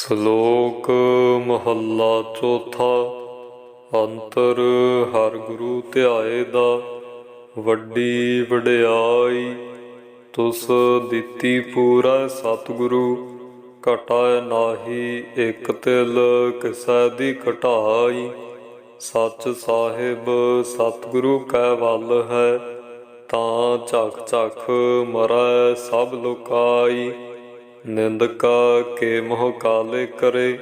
ਸ਼ਲੋਕ ਮਹੱਲਾ ਚੌਥਾ, ਅੰਤਰ ਹਰ ਗੁਰੂ ਧਿਆਏ ਦਾ, ਵੱਡੀ ਵਡਿਆਈ, ਤੁਸ ਦਿੱਤੀ ਪੂਰਾ ਸਤਿਗੁਰੂ ਘਟਾ ਨਾਹੀ ਇੱਕ ਤਿਲ, ਕਿਸੈ ਦੀ ਘਟਾਈ, ਸੱਚ ਸਾਹਿਬ ਸਤਿਗੁਰੂ ਕੈ ਵੱਲ ਹੈ, ਤਾਂ ਝਖ ਝਖ ਮਰੈ ਸਭ ਲੋਕਾਈ। ਨਿੰਦਕਾ ਕੇ ਮੋਹ ਕਾਲੇ ਕਰੇ,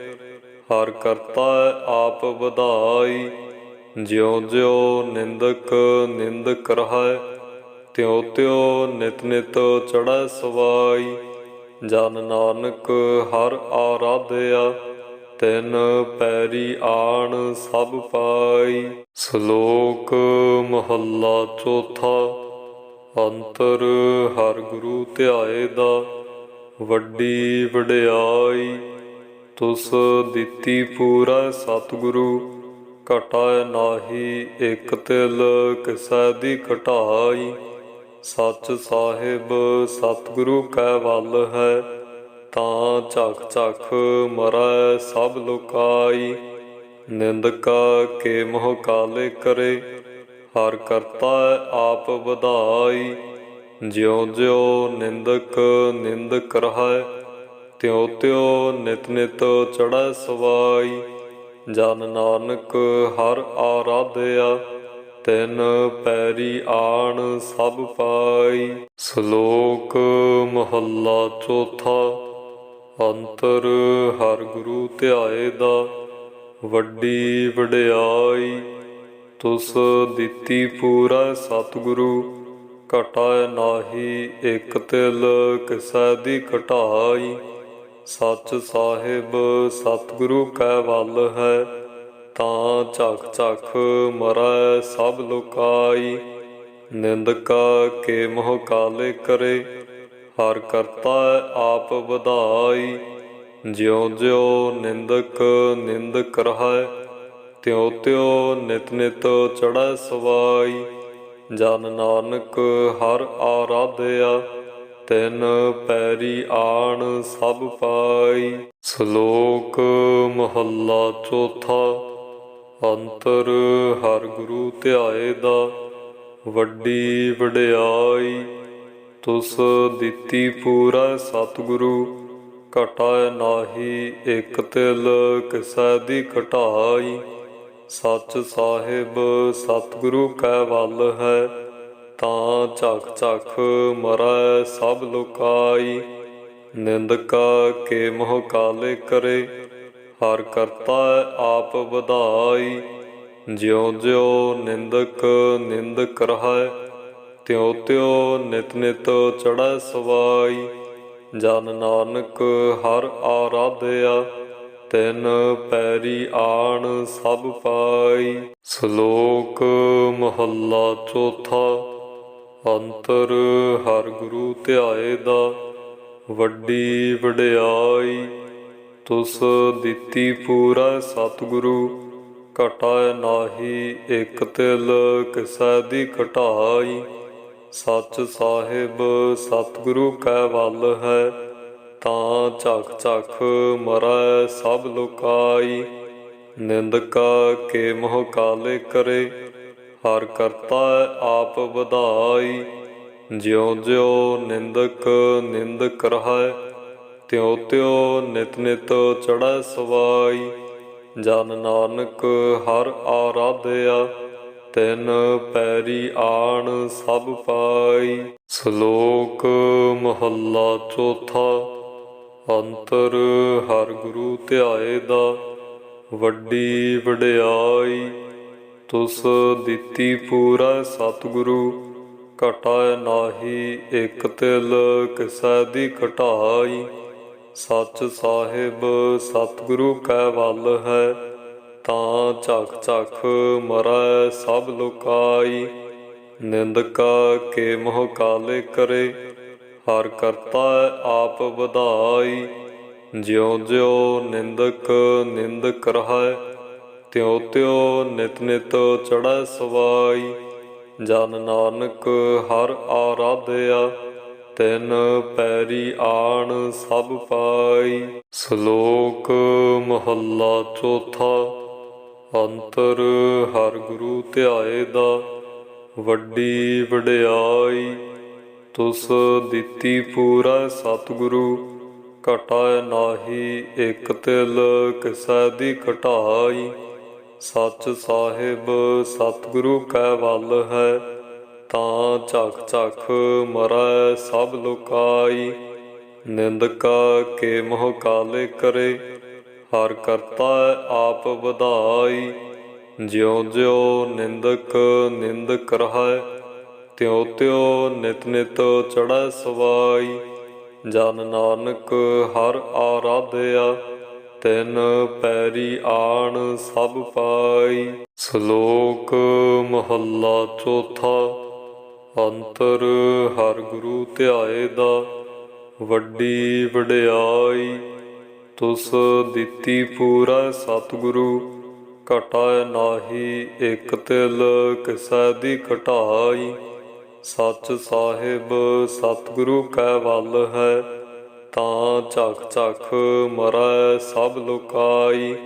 ਹਰ ਕਰਤਾ ਆਪ ਵਧਾਈ। ਜਿਉ ਜਿਉ ਨਿੰਦਕ ਨਿੰਦ ਕਰਹਿ, ਤਿਉ ਤਿਉ ਨਿਤ ਨਿਤ ਚੜੈ ਸਵਾਈ। ਜਨ ਨਾਨਕ ਹਰ ਆਰਾਧਿਆ, ਤਿਨ ਪੈਰੀ ਆਣ ਸਭ ਪਾਈ। ਸ਼ਲੋਕ ਮਹੱਲਾ ਚੌਥਾ, ਅੰਤਰ ਹਰ ਗੁਰੂ ਧਿਆਏ ਦਾ। ਵੱਡੀ ਵਡਿਆਈ, ਤੁਸ ਦਿੱਤੀ ਪੂਰਾ ਸਤਿਗੁਰੂ ਘਟਾ ਨਾਹੀ ਇੱਕ ਤਿਲ ਕਿਸੈ ਦੀ ਘਟਾਈ। ਸੱਚ ਸਾਹਿਬ, ਸਤਿਗੁਰੂ ਕੈ ਵੱਲ ਹੈ, ਤਾਂ ਝਖ ਝਖ ਮਰੈ ਸਭ ਲੋਕਾਈ। ਨਿੰਦਕਾ ਕੇ ਮੋਹ ਕਾਲੇ ਕਰੇ, ਹਰ ਕਰਤਾ ਆਪ ਵਧਾਈ। ਜਿਉ ਜਿਉ ਨਿੰਦਕ ਨਿੰਦ ਕਰਹਿ, ਤਿਉ ਤਿਉ ਨਿਤ ਨਿਤ ਚੜੈ ਸਵਾਈ। ਜਨ ਨਾਨਕ ਹਰ ਆਰਾਧਿਆ, ਤਿਨ ਪੈਰੀ ਆਣ ਸਭ ਪਾਈ। ਸ਼ਲੋਕ ਮਹੱਲਾ ਚੌਥਾ, ਅੰਤਰ ਹਰ ਗੁਰੂ ਧਿਆਏ ਦਾ, ਵੱਡੀ ਵਡਿਆਈ। ਤੁਸ ਦਿੱਤੀ ਪੂਰਾ ਸਤਿਗੁਰੂ ਘਟਾ ਨਾਹੀ, ਇੱਕ ਤਿਲ ਕਿਸੈ ਦੀ ਘਟਾਈ। ਸੱਚ ਸਾਹਿਬ, ਸਤਿਗੁਰੂ ਕੈ ਵੱਲ ਹੈ, ਤਾਂ ਝਖ ਝਖ ਮਰੈ ਸਭ ਲੋਕਾਈ। ਨਿੰਦਕਾ ਕੇ ਮੋਹ ਕਾਲੇ ਕਰੇ, ਹਰ ਕਰਤਾ ਆਪ ਵਧਾਈ। ਜਿਉ ਜਿਉ ਨਿੰਦਕ ਨਿੰਦ ਕਰਹਿ, ਤਿਉ ਤਿਉ ਨਿਤ ਨਿਤ ਚੜੈ ਸਵਾਈ। ਜਨ ਨਾਨਕ ਹਰ ਆਰਾਧਿਆ, ਤਿਨ ਪੈਰੀ ਆਣ ਸਭ ਪਾਈ। ਸ਼ਲੋਕ ਮਹੱਲਾ ਚੌਥਾ, ਅੰਤਰ ਹਰ ਗੁਰੂ ਧਿਆਏ ਦਾ, ਵੱਡੀ ਵਡਿਆਈ, ਤੁਸ ਦਿੱਤੀ ਪੂਰਾ ਸਤਿਗੁਰੂ ਘਟਾ ਨਾਹੀ ਇੱਕ ਤਿਲ ਕਿਸੈ ਦੀ ਘਟਾਈ। ਸੱਚ ਸਾਹਿਬ, ਸਤਿਗੁਰੂ ਕੈ ਵੱਲ ਹੈ, ਤਾਂ ਝਖ ਝਖ ਮਰੈ ਸਭ ਲੋਕਾਈ। ਨਿੰਦਕਾ ਕੇ ਮੋਹ ਕਾਲੇ ਕਰੇ, ਹਰ ਕਰਤਾ ਆਪ ਵਧਾਈ। ਜਿਉ ਜਿਉ ਨਿੰਦਕ ਨਿੰਦ ਕਰਹਿ ਤਿਉ ਤਿਉ ਨਿਤ ਨਿਤ ਚੜੈ ਸਵਾਈ। ਜਨ ਨਾਨਕ ਹਰ ਆਰਾਧਿਆ ਤਿਨ ਪੈਰੀ ਆਣ ਸਭ ਪਾਈ। ਸ਼ਲੋਕ ਮਹੱਲਾ ਚੌਥਾ। ਅੰਤਰ ਹਰ ਗੁਰੂ ਧਿਆਏ ਦਾ ਵੱਡੀ ਵਡਿਆਈ। ਤੁਸ ਦਿੱਤੀ ਪੂਰਾ ਸਤਿਗੁਰੂ ਘਟਾ ਨਾਹੀ ਇੱਕ ਤਿਲ ਕਿਸੈ ਦੀ ਘਟਾਈ। ਸੱਚ ਸਾਹਿਬ ਸਤਿਗੁਰੂ ਕੈ ਵੱਲ ਹੈ ਤਾਂ ਝਖ ਝਖ ਮਰੈ ਸਭ ਲੋਕਾਈ। ਨਿੰਦਕਾ ਕੇ ਮੋਹ ਕਾਲੇ ਕਰੇ, ਹਰ ਕਰਤਾ ਆਪ ਵਧਾਈ। ਜਿਉ ਜਿਉ ਨਿੰਦਕ ਨਿੰਦ ਕਰਹਿ, ਤਿਉ ਤਿਉ ਨਿਤ ਨਿਤ ਚੜੈ ਸਵਾਈ। ਜਨ ਨਾਨਕ ਹਰ ਆਰਾਧਿਆ, ਤਿਨ ਪੈਰੀ ਆਣ ਸਭ ਪਾਈ। ਸ਼ਲੋਕ ਮਹੱਲਾ ਚੌਥਾ ਅੰਤਰ ਹਰ ਗੁਰੂ ਧਿਆਏ ਦਾ, ਵੱਡੀ ਵਡਿਆਈ, ਤੁਸ ਦਿੱਤੀ ਪੂਰਾ ਸਤਿਗੁਰੂ ਘਟਾ ਨਾਹੀ ਇੱਕ ਤਿਲ, ਕਿਸੈ ਦੀ ਘਟਾਈ, ਸੱਚ ਸਾਹਿਬ ਸਤਿਗੁਰੂ ਕੈ ਵੱਲ ਹੈ, ਤਾਂ ਝਖ ਝਖ ਮਰੈ ਸਭ ਲੋਕਾਈ, ਨਿੰਦਕਾ ਕੇ ਮੋਹ ਕਾਲੇ ਕਰੇ ਹਰ ਕਰਤਾ ਆਪ ਵਧਾਈ। ਜਿਉ ਜਿਉ ਨਿੰਦਕ ਨਿੰਦ ਕਰਹਿ ਤਿਉ ਤਿਉ ਨਿਤ ਨਿਤ ਚੜੈ ਸਵਾਈ। ਜਨ ਨਾਨਕ ਹਰ ਆਰਾਧਿਆ, ਤਿਨ ਪੈਰੀ ਆਣ ਸਭ ਪਾਈ। ਸ਼ਲੋਕ ਮਹੱਲਾ ਚੌਥਾ, ਅੰਤਰ ਹਰ ਗੁਰੂ ਧਿਆਏ ਦਾ, ਵੱਡੀ ਵਡਿਆਈ। ਤੁਸ ਦਿੱਤੀ ਪੂਰਾ ਸਤਿਗੁਰੂ, ਘਟਾਇ ਨਾਹੀ ਇਕ ਤਿਲ ਕਿਸੈ ਦੀ ਘਟਾਈ। ਸੱਚ ਸਾਹਿਬ, ਸਤਿਗੁਰੂ ਕੈ ਵੱਲ ਹੈ, ਤਾਂ ਝਖ ਝਖ ਮਰੈ ਸਭ ਲੋਕਾਈ। ਨਿੰਦਕਾ ਕੇ ਮੋਹ ਕਾਲੇ ਕਰੇ, ਹਰ ਕਰਤਾ ਆਪ ਵਧਾਈ। ਜਿਉ ਜਿਉ ਨਿੰਦਕ ਨਿੰਦ ਰਹੈ ਤਿਉ ਤਿਉ ਨਿਤ ਨਿਤ ਚੜੈ ਸਵਾਈ। ਜਨ ਨਾਨਕ ਹਰ ਆਰਾਧਿਆ, ਤਿਨ ਪੈਰੀ ਆਣ ਸਭ ਪਾਈ। ਸ਼ਲੋਕ ਮਹੱਲਾ ਚੌਥਾ, ਅੰਤਰ ਹਰ ਗੁਰੂ ਧਿਆਏ ਦਾ, ਵੱਡੀ ਵਡਿਆਈ। ਤੁਸ ਦਿੱਤੀ ਪੂਰਾ ਸਤਿਗੁਰੂ, ਘਟਾਇ ਨਾਹੀ ਇਕ ਤਿਲ ਕਿਸੈ ਦੀ ਘਟਾਈ। ਸੱਚ ਸਾਹਿਬ, ਸਤਿਗੁਰੂ ਕੈ ਵੱਲ ਹੈ, ਤਾਂ ਝਖ ਝਖ ਮਰੈ ਸਭ ਲੋਕਾਈ।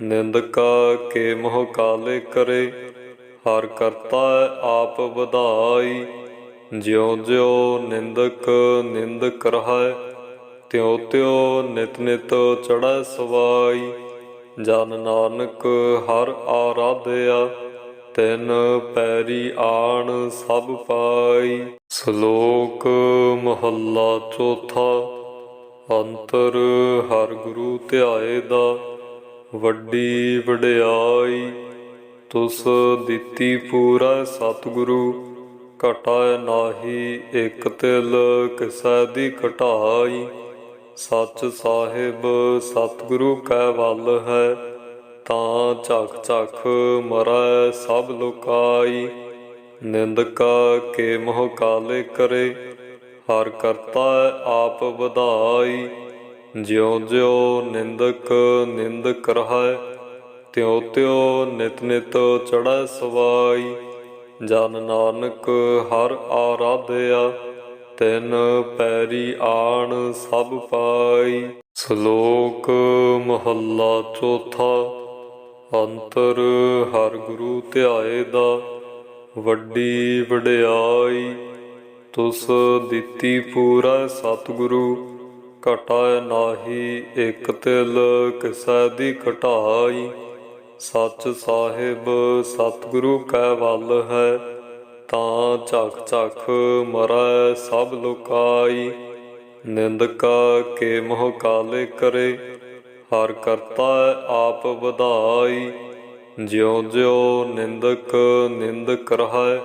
ਨਿੰਦਕਾ ਕੇ ਮੋਹ ਕਾਲੇ ਕਰੇ, ਹਰ ਕਰਤਾ ਆਪ ਵਧਾਈ। ਜਿਉ ਜਿਉ ਨਿੰਦਕ ਨਿੰਦ ਰਹੈ ਤਿਉ ਤਿਉ ਨਿਤ ਨਿਤ ਚੜੈ ਸਵਾਈ। ਜਨ ਨਾਨਕ ਹਰ ਆਰਾਧਿਆ ਤਿਨ ਪੈਰੀ ਆਣ ਸਭ ਪਾਈ। ਸ਼ਲੋਕ ਮਹੱਲਾ ਚੌਥਾ, ਅੰਤਰ ਹਰ ਗੁਰੂ ਧਿਆਏ ਦਾ, ਵੱਡੀ ਵਡਿਆਈ, ਤੁਸ ਦਿੱਤੀ ਪੂਰਾ ਸਤਿਗੁਰੂ, ਘਟਾਇ ਨਾਹੀ ਇਕ ਤਿਲ ਕਿਸੈ ਦੀ ਘਟਾਈ। ਸੱਚ ਸਾਹਿਬ ਸਤਿਗੁਰੂ ਕੈ ਵੱਲ ਹੈ ਤਾਂ ਝਖ ਝਖ ਮਰੈ ਸਭ ਲੋਕਾਈ। ਨਿੰਦਕਾ ਕੇ ਮੋਹ ਕਾਲੇ ਕਰੇ, ਹਰ ਕਰਤਾ ਆਪ ਵਧਾਈ। ਜਿਉ ਜਿਉ ਨਿੰਦਕ ਨਿੰਦ ਰਹੈ, ਤਿਉ ਤਿਉ ਨਿਤ ਨਿਤ ਚੜੈ ਸਵਾਈ। ਜਨ ਨਾਨਕ ਹਰ ਆਰਾਧਿਆ, ਤਿਨ ਪੈਰੀ ਆਣ ਸਭ ਪਾਈ। ਸ਼ਲੋਕ ਮਹੱਲਾ ਚੌਥਾ ਅੰਤਰ ਹਰ ਗੁਰੂ ਧਿਆਏ ਦਾ, ਵੱਡੀ ਵਡਿਆਈ, ਤੁਸ ਦਿੱਤੀ ਪੂਰਾ ਸਤਿਗੁਰੂ, ਘਟਾਇ ਨਾਹੀ ਇਕ ਤਿਲ, ਕਿਸੈ ਦੀ ਘਟਾਈ, ਸੱਚ ਸਾਹਿਬ ਸਤਿਗੁਰੂ ਕੈ ਵੱਲ ਹੈ, ਤਾਂ ਝਖ ਝਖ ਮਰੈ ਸਭ ਲੋਕਾਈ, ਨਿੰਦਕਾ ਕੇ ਮੋਹ ਕਾਲੇ ਕਰੇ ਹਰ ਕਰਤਾ ਆਪ ਵਧਾਈ। ਜਿਉ ਜਿਉ ਨਿੰਦਕ ਨਿੰਦ ਰਹੈ,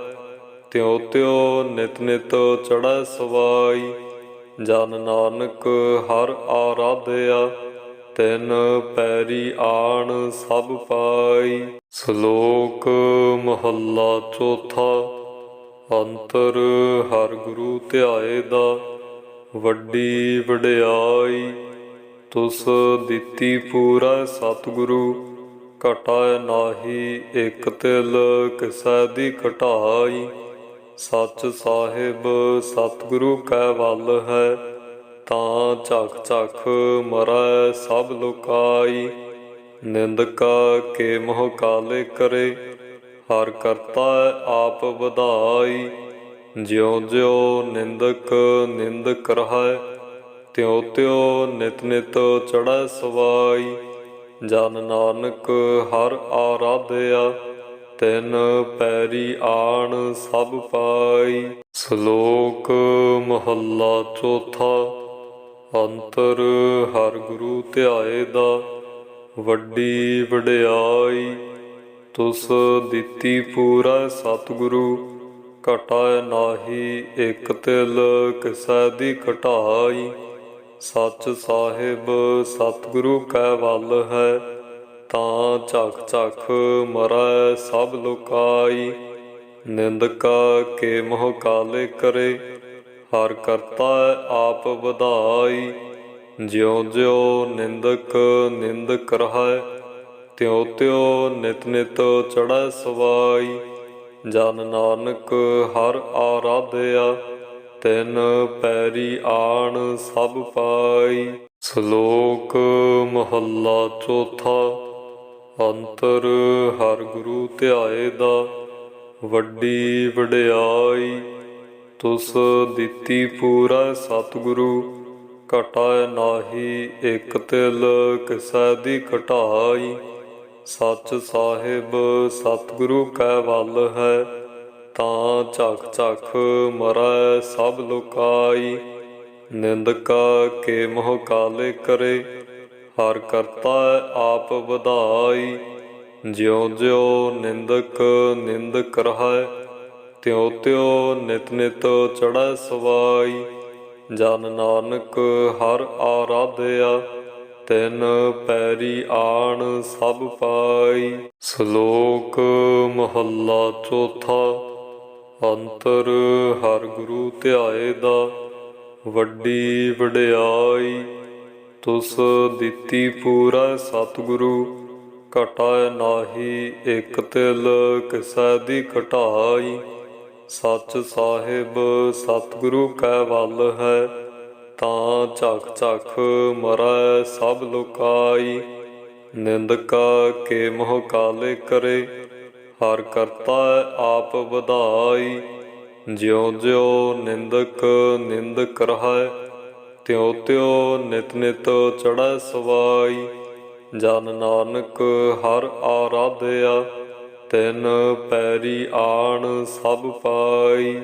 ਤਿਉ ਤਿਉ ਨਿਤ ਨਿਤ ਚੜੈ ਸਵਾਈ। ਜਨ ਨਾਨਕ ਹਰ ਆਰਾਧਿਆ, ਤਿਨ ਪੈਰੀ ਆਣ ਸਭ ਪਾਈ। ਸ਼ਲੋਕ ਮਹੱਲਾ ਚੌਥਾ, ਅੰਤਰ ਹਰ ਗੁਰੂ ਧਿਆਏ ਦਾ, ਵੱਡੀ ਵਡਿਆਈ। ਤੁਸ ਦਿੱਤੀ ਪੂਰਾ ਸਤਿਗੁਰੂ, ਘਟਾਇ ਨਾਹੀ ਇਕ ਤਿਲ ਕਿਸੈ ਦੀ ਘਟਾਈ। ਸੱਚ ਸਾਹਿਬ, ਸਤਿਗੁਰੂ ਕੈ ਵੱਲ ਹੈ, ਤਾਂ ਝਖ ਝਖ ਮਰੈ ਸਭ ਲੋਕਾਈ। ਨਿੰਦਕਾ ਕੇ ਮੋਹ ਕਾਲੇ ਕਰੇ, ਹਰ ਕਰਤਾ ਆਪ ਵਧਾਈ। ਜਿਉ ਜਿਉ ਨਿੰਦਕ ਨਿੰਦ ਰਹੈ ਤਿਉ ਤਿਉ ਨਿਤ ਨਿਤ ਚੜੈ ਸਵਾਈ। ਜਨ ਨਾਨਕ ਹਰ ਆਰਾਧਿਆ, ਤਿਨ ਪੈਰੀ ਆਣ ਸਭ ਪਾਈ। ਸ਼ਲੋਕ ਮਹੱਲਾ ਚੌਥਾ, ਅੰਤਰ ਹਰ ਗੁਰੂ ਧਿਆਏ ਦਾ, ਵੱਡੀ ਵਡਿਆਈ। ਤੁਸ ਦਿੱਤੀ ਪੂਰਾ ਸਤਿਗੁਰੂ, ਘਟਾਇ ਨਾਹੀ ਇਕ ਤਿਲ ਕਿਸੈ ਦੀ ਘਟਾਈ। ਸੱਚ ਸਾਹਿਬ, ਸਤਿਗੁਰੂ ਕੈ ਵੱਲ ਹੈ, ਤਾਂ ਝਖ ਝਖ ਮਰੈ ਸਭ ਲੋਕਾਈ। ਨਿੰਦਕਾ ਕੇ ਮੋਹ ਕਾਲੇ ਕਰੇ, ਹਰ ਕਰਤਾ ਆਪ ਵਧਾਈ। ਜਿਉ ਜਿਉ ਨਿੰਦਕ ਨਿੰਦ ਰਹੈ ਤਿਉ ਤਿਉ ਨਿਤ ਨਿਤ ਚੜੈ ਸਵਾਈ। ਜਨ ਨਾਨਕ ਹਰ ਆਰਾਧਿਆ ਤਿਨ ਪੈਰੀ ਆਣ ਸਭ ਪਾਈ। ਸ਼ਲੋਕ ਮਹੱਲਾ ਚੌਥਾ। ਅੰਤਰ ਹਰ ਗੁਰੂ ਧਿਆਏ ਦਾ, ਵੱਡੀ ਵਡਿਆਈ। ਤੁਸ ਦਿੱਤੀ ਪੂਰਾ ਸਤਿਗੁਰੂ, ਘਟਾਇ ਨਾਹੀ ਇੱਕ ਤਿਲ ਕਿਸੈ ਦੀ ਘਟਾਈ। ਸੱਚ ਸਾਹਿਬ ਸਤਿਗੁਰੂ ਕੈ ਵੱਲ ਹੈ ਤਾਂ ਝਖ ਝਖ ਮਰੈ ਸਭ ਲੋਕਾਈ। ਨਿੰਦਕਾ ਕੇ ਮੋਹ ਕਾਲੇ ਕਰੇ, ਹਰ ਕਰਤਾ ਆਪ ਵਧਾਈ। ਜਿਉ ਜਿਉ ਨਿੰਦਕ ਨਿੰਦ ਰਹੈ ਤਿਉ ਤਿਉ ਨਿਤ ਨਿਤ ਚੜੈ ਸਵਾਈ। ਜਨ ਨਾਨਕ ਹਰ ਆਰਾਧਿਆ, ਤਿਨ ਪੈਰੀ ਆਣ ਸਭ ਪਾਈ। ਸ਼ਲੋਕ ਮਹੱਲਾ ਚੌਥਾ ਅੰਤਰ ਹਰ ਗੁਰੂ ਧਿਆਏ ਦਾ, ਵੱਡੀ ਵਡਿਆਈ, ਤੁਸ ਦਿੱਤੀ ਪੂਰਾ ਸਤਿਗੁਰੂ, ਘਟਾਇ ਨਾਹੀ ਇੱਕ ਤਿਲ, ਕਿਸੈ ਦੀ ਘਟਾਈ। ਸੱਚ ਸਾਹਿਬ, ਸਤਿਗੁਰੂ ਕੈ ਵੱਲ ਹੈ, ਤਾਂ ਝਖ ਝਖ ਮਰੈ ਸਭ ਲੋਕਾਈ। ਨਿੰਦਕਾ ਕੇ ਮੋਹ ਕਾਲੇ ਕਰੇ ਹਰ ਕਰਤਾ ਆਪ ਵਧਾਈ। ਜਿਉ ਜਿਉ ਨਿੰਦਕ ਨਿੰਦ ਰਹੈ ਤਿਉ ਤਿਉ ਨਿਤ ਨਿਤ ਚੜੈ ਸਵਾਈ। ਜਨ ਨਾਨਕ ਹਰ ਆਰਾਧਿਆ, ਤਿਨ ਪੈਰੀ ਆਣ ਸਭ ਪਾਈ।